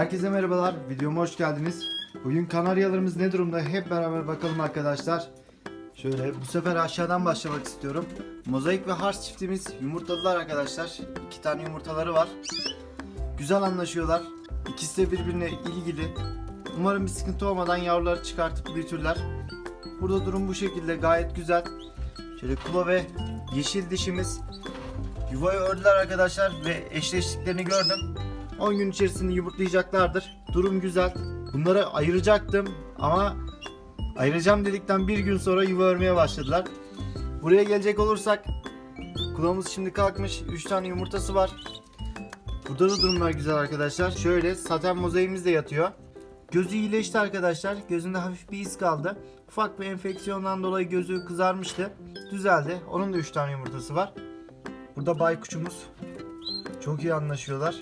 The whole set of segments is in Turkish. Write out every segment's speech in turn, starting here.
Herkese merhabalar. Videoma hoş geldiniz. Bugün kanaryalarımız ne durumda? Hep beraber bakalım arkadaşlar. Şöyle bu sefer aşağıdan başlamak istiyorum. Mozaik ve Hars çiftimiz yumurtladılar arkadaşlar. İki tane yumurtaları var. Güzel anlaşıyorlar. İkisi de birbirine ilgili. Umarım bir sıkıntı olmadan yavruları çıkartıp büyütürler. Burada durum bu şekilde gayet güzel. Şöyle kula ve yeşil dişimiz yuvayı ördüler arkadaşlar ve eşleştiklerini gördüm. 10 gün içerisinde yumurtlayacaklardır. Durum güzel. Bunları ayıracaktım ama ayıracağım dedikten bir gün sonra yuva örmeye başladılar. Buraya gelecek olursak kulağımız şimdi kalkmış. 3 tane yumurtası var. Burada da durumlar güzel arkadaşlar. Şöyle saten mozaiğimiz de yatıyor. Gözü iyileşti arkadaşlar. Gözünde hafif bir iz kaldı. Ufak bir enfeksiyondan dolayı gözü kızarmıştı. Düzeldi. Onun da 3 tane yumurtası var. Burada baykuşumuz. Çok iyi anlaşıyorlar.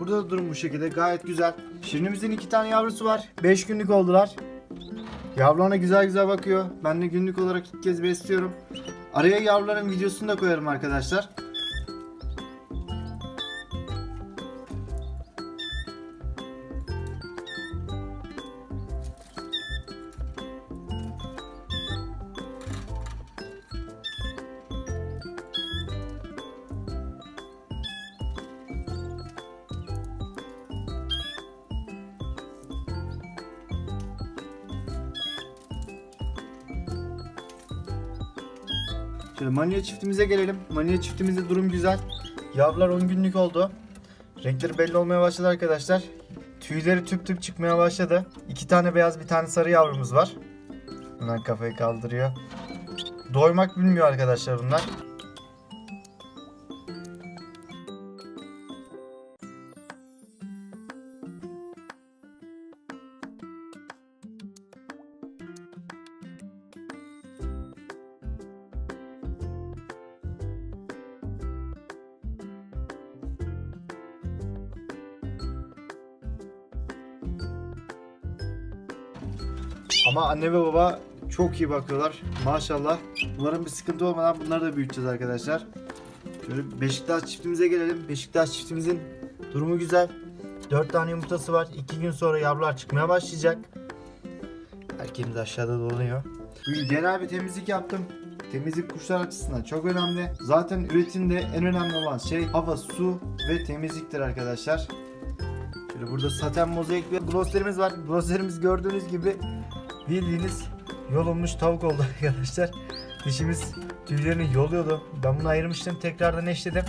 Burada da durum bu şekilde gayet güzel. Şirinimizin iki tane yavrusu var. 5 günlük oldular. Yavrularına güzel güzel bakıyor. Ben de günlük olarak ilk kez besliyorum. Araya yavruların videosunu da koyarım arkadaşlar. Şöyle manya çiftimize gelelim. Manya çiftimizde durum güzel. Yavrular 10 günlük oldu. Renkleri belli olmaya başladı arkadaşlar. Tüyleri tüp tüp çıkmaya başladı. İki tane beyaz bir tane sarı yavrumuz var. Bunlar kafayı kaldırıyor. Doymak bilmiyor arkadaşlar bunlar. Ama anne ve baba çok iyi bakıyorlar. Maşallah. Umarım bir sıkıntı olmadan bunları da büyüteceğiz arkadaşlar. Şöyle Beşiktaş çiftimize gelelim. Beşiktaş çiftimizin durumu güzel. 4 tane yumurtası var. 2 gün sonra yavrular çıkmaya başlayacak. Erkeğimiz aşağıda dolanıyor. Bugün genel bir temizlik yaptım. Temizlik kuşlar açısından çok önemli. Zaten üretimde en önemli olan şey hava, su ve temizliktir arkadaşlar. Şöyle burada saten mozaik ve gloslerimiz var. Gloslerimiz gördüğünüz gibi bildiğiniz yolunmuş tavuk oldu arkadaşlar. Dişimiz tüylerini yoluyordu. Ben bunu ayırmıştım. Tekrardan eşledim.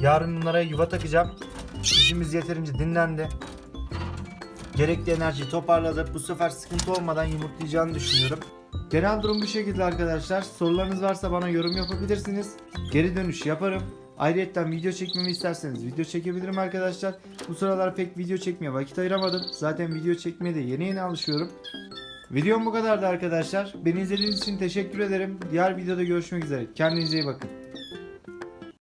Yarın bunlara yuva takacağım. Dişimiz yeterince dinlendi. Gerekli enerjiyi toparladı. Bu sefer sıkıntı olmadan yumurtlayacağını düşünüyorum. Genel durum bu şekilde arkadaşlar. Sorularınız varsa bana yorum yapabilirsiniz. Geri dönüş yaparım. Ayrıca video çekmemi isterseniz video çekebilirim arkadaşlar. Bu sıralar pek video çekmeye vakit ayıramadım. Zaten video çekmeye de yeni yeni alışıyorum. Videom bu kadardı arkadaşlar. Beni izlediğiniz için teşekkür ederim. Diğer videoda görüşmek üzere. Kendinize iyi bakın.